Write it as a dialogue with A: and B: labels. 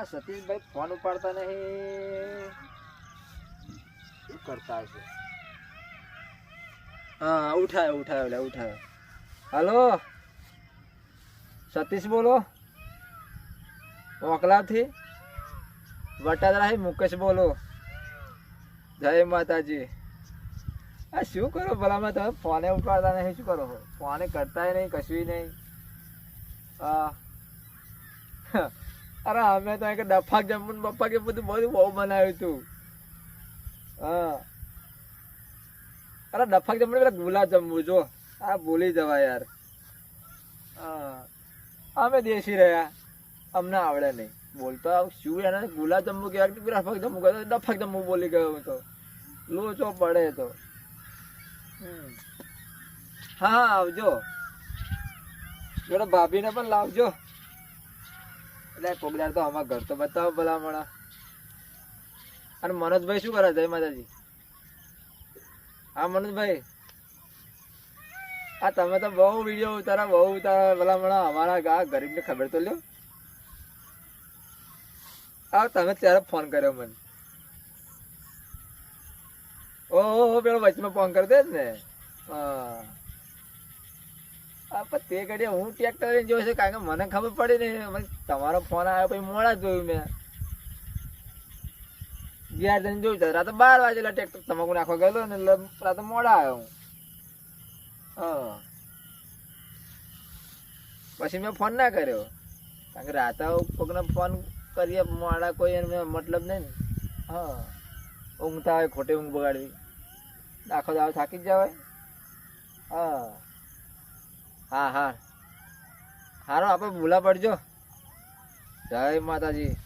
A: આ સતીશભાઈ ફોન ઉપાડતા નહીં. શું કરતા હશે? હા, ઉઠાયો ઉઠાયો, લે, ઉઠાયો. હલો? સતીશ બોલો. ઓકલાથી? વટાદરાથી મુકેશ બોલો. જય માતાજી. આ શું કરો ભલામાં તમે ફોને ઉપાડતા નહીં, શું કરો? ફોને કરતાય નહીં, કશું નહીં. હા. અરે અમે તો એક ડફા જમવું ને કે બધું બધું બહુ બનાવ્યું હતું હા. અરે ડફાક જમવું પેલા ગુલાબ જમવું જો. આ ભૂલી જવાય યાર. હા. અમે દેશી રહ્યા. અમને આવડે નહીં. બોલતો શું એને ગુલાબ જમવું કહેવાય કે ડફાક જમવું કહે ડફાક જમવું બોલી ગયો તો. લોચો પડે તો. હા, આવજો. જોડે ભાભીને પણ લાવજો. એટલે તો અમારા ઘર તો બતાવો ભલામણા. અને મનોજભાઈ શું કરે જય માતાજી? હા, મનોજભાઈ? આ તમે તો બહુ વીડિયો ઉતારા, બહુ ઉતારા ભલામણા. અમારા ગા ગરીબને ખબર તો લ્યો. આ તમે ત્યારે ફોન કર્યો મને. ઓહો, પેલો વચમાં ફોન કરી દે ને? હા. પણ તે ઘડીએ હું ટ્રેક્ટર લઈને છે, કારણ કે મને ખબર પડી ને તમારો ફોન આવ્યો પછી મોડા જોયું મેં. ગયા જઈને જોયું તો રાતે બાર વાગે ટ્રેક્ટર તમાકુ નાખવા ગયેલો ને એટલે રાતે મોડા આવ્યો હું. હા. પછી મેં ફોન ના કર્યો. કારણ કે રાતે કોકને ફોન કરીએ મોડા કોઈ એને મતલબ નહીં ને. હા. ઊંઘતા હોય ખોટી ઊંઘ બગાડવી. આખો દાવ થાકી જ જવાય. હા હા. હારો આપણે ભૂલા પડજો. જય માતાજી.